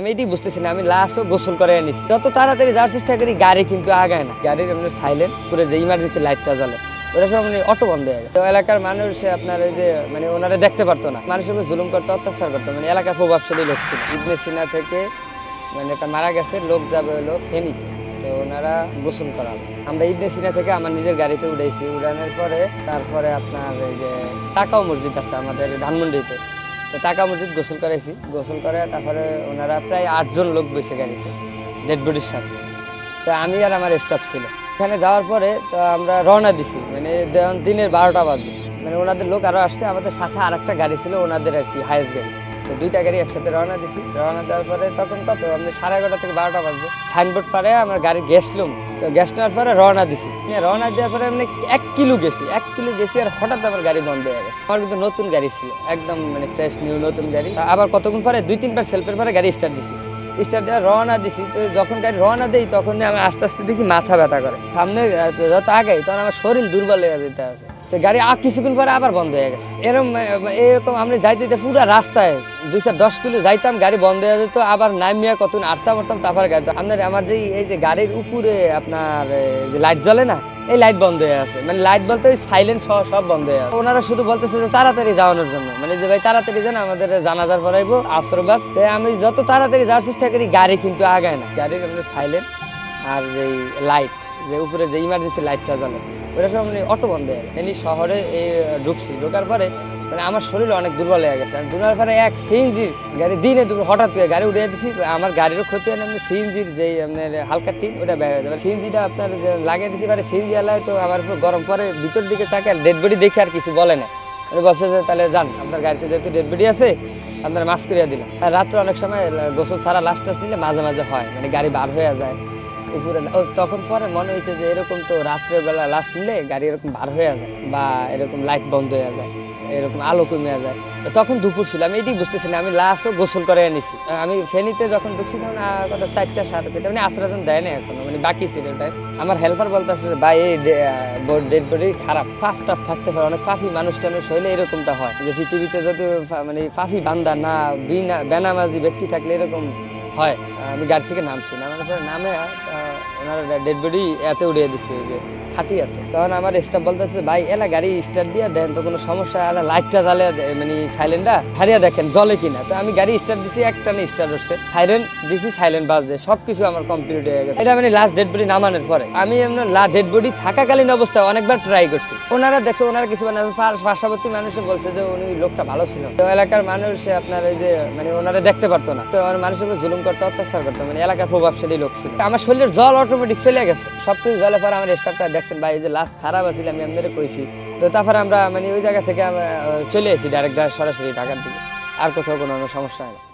আমি এটি বুঝতেছি না, আমি লাস্টও গোসল করে আনিছি যত তাড়াতাড়ি যাওয়ার চেষ্টা করি, গাড়ি কিন্তু আগায় না। গাড়ির এমনি সাইলেন্ট পুরো যে ইমার্জেন্সি লাইটটা জ্বলে। ওরা সব মানে অটো বন্ধ হয়ে গেছে। এলাকার মানুষ আপনার ওই যে মানে ওনারা দেখতে পারতো না। মানুষের উপর জুলুম করতো, অত্যাচার করতো। মানে এলাকার প্রভাবশালী লোক ছিল। ইবনে সিনা থেকে মানে একটা মারা গেছে, লোক যাবে হলো ফেনীতে। তো ওনারা গোসল করালো। আমরা ইবনে সিনা থেকে আমার নিজের গাড়িতে উঠেছি উড়ানোর পরে, তারপরে আপনার এই যে টাকাও মসজিদ আছে আমাদের ধানমন্ডিতে। তো টাকা মসজিদ গোসল করাইছি। গোসল করে তারপরে ওনারা প্রায় আটজন লোক বসে গাড়িতে ডেড বডির সাথে। তো আমি আর আমার স্টাফ ছিল। এখানে যাওয়ার পরে তো আমরা রওনা দিছি মানে দিনের বারোটা বাজে। মানে ওনাদের লোক আরও আসছে, আমাদের সাথে আর একটা গাড়ি ছিল ওনাদের আর কি হায়েস্ট গাড়ি। তো দুইটা গাড়ি একসাথে রওনা দিছি। রওনা দেওয়ার পরে তখন কত, আমি সাড়ে এগারোটা থেকে বারোটা বাজবে সাইনবোর্ড পারে আমার গাড়ি গ্যাস লুম তো গ্যাস নেওয়ার পরে রওনা দিছি। রওনা দেওয়ার পরে মানে এক কিলো গেছি, এক কিলো গেছি আর হঠাৎ আমার গাড়ি বন্ধ হয়ে গেছে। আমার কিন্তু নতুন গাড়ি ছিল, একদম মানে ফ্রেশ নিউ নতুন গাড়ি। আবার কতক্ষণ পরে? দুই তিনবার সেলফের পরে গাড়ি স্টার্ট দিছি। স্টার্ট দেওয়া রওনা দিছি। তো যখন গাড়ি রওনা দেই, তখন আমি আস্তে আস্তে দেখি মাথা ব্যথা করে। সামনে যত আগাই তখন আমার শরীর দুর্বল হয়ে যেতে আছে। তো গাড়ি আর কিছুক্ষণ পরে আবার বন্ধ হয়ে গেছে। এরকম এরকম আমরা যাইতে যাইতে পুরো রাস্তায় দুই চার দশ কিলো যাইতাম, গাড়ি বন্ধ হয়ে যেত, আবার নামিয়া কতক্ষণ আটতাম আটতাম তারপরে গাড়ি আপনার, আমার যে এই যে গাড়ির উপরে আপনার যে লাইট জ্বলে না এই লাইট বন্ধ হয়ে আছে। মানে লাইট বলতে ওই সাইলেন্ট সহ সব বন্ধ হয়ে আছে। ওনারা শুধু বলতেছে যে তাড়াতাড়ি যাওয়ানোর জন্য। মানে যে ভাই তাড়াতাড়ি যান, আমাদের জানাজার পরাইবো, আশ্রবাদ। তো আমি যত তাড়াতাড়ি যাওয়ার চেষ্টা করি, গাড়ি কিন্তু আগায় না। গাড়ির মানে সাইলেন্ট আর যে লাইট যে উপরে যে ইমার্জেন্সি লাইটটা জানে ওটা সব মানে অটো বন্ধ হয়ে গেছে। শহরে এই ঢুকছি, ঢোকার পরে মানে আমার শরীর অনেক দুর্বল হয়ে গেছে। আমি দুর্বল পরে এক সিএনজির গাড়ি দিনে হঠাৎ করে গাড়ি উঠে দিছি, আমার গাড়িরও ক্ষতি হয় না সিএনজির যে আপনার হালকা টিন, ওটা ব্যয় হয়ে যাবে। সিএনজিটা আপনার লাগিয়ে দিছি পারে সিএনজি আলায় তো আমার উপর গরম পরে ভিতর দিকে তাকে আর ডেড বডি দেখে আর কিছু বলে না। মানে বলছে যে, তাহলে যান, আপনার গাড়িতে যেহেতু ডেড বডি আছে, আপনার মাফ করিয়া দিলাম। আর রাত্রে অনেক সময় গোসল ছাড়া লাস্ট টাস দিলে মাঝে মাঝে হয় মানে গাড়ি বার হয়ে যায়। উপরে তখন পরে মনে হয়েছে যে, এরকম তো রাত্রের বেলা লাস্ট নিলে গাড়ি এরকম বার হয়ে যায় বা এরকম লাইট বন্ধ হয়ে যায়। এরকম আলো কমে যায়। তখন দুপুর ছিল, আমি এটাই বুঝতেছি না, আমি লাস্টও গোসল করে এনেছি। আমি ফেনীতে যখন ঢুকছি তখন কত চারটা সাড়ে চারটা মানে আশ্রয়জন দেয় না এখনও মানে বাকি ছিল ওটাই। আমার হেল্পার বলতে বলতেছে যে, ভাই, এই ডেড বডি খারাপ, পাফ টাফ থাকতে পারে, অনেক পাফি মানুষ টানুষ হইলে এরকমটা হয়। যে পৃথিবীতে যদি মানে পাফি বান্দা না, বিনা, বেনামাজি ব্যক্তি থাকলে এরকম হয়। আমি গাড়ি থেকে নামছি নামার পরে নামে ওনার ডেড বডি এতে উড়িয়ে দিছে যে। খাটিয়াতে তখন আমার স্টাফ বলতেছে, ভাই, এলা গাড়ি স্টার্ট দিয়ে দেন, তো কোনো সমস্যা আর লাইটটা জ্বালিয়ে মানে সাইলেন্টটা ছাড়িয়ে দেখেন জলে কিনা। তো আমি গাড়ি স্টার্ট দিছি, একটা না স্টার্ট হচ্ছে। সাইলেন্ট দিছি সাইলেন্ট বাজ দিয়ে সব কিছু আমার কমপ্লিট হয়ে গেছে। এটা মানে লাস্ট ডেড বডি নামানোর পরে। আমি এমন লাস্ট ডেড বডি থাকাকালীন অবস্থায় অনেকবার ট্রাই করছি। ওনারা দেখছে, ওনারা কিছু মানে পার্শ্ববর্তী মানুষে বলছে যে, উনি লোকটা ভালো ছিল। তো এলাকার মানুষ আপনার ওই যে মানে ওনারা দেখতে পারতো না। তো আমার মানুষের উপর জুলুম করতে, অত্যাচার করতো মানে এলাকার প্রভাবশালী লোক ছিল। আমার শরীরের জল অটোমেটিক চলে গেছে। সবকিছু জলে পরে আমার স্টাফটা ভাই, এই যে লাস্ট খারাপ আছিল আমি আপনাদের কইছি। তো তারপরে আমরা মানে ওই জায়গা থেকে চলে এসেছি ডাইরেক্ট সরাসরি ঢাকার দিকে। আর কোথাও কোনো সমস্যা হয় না।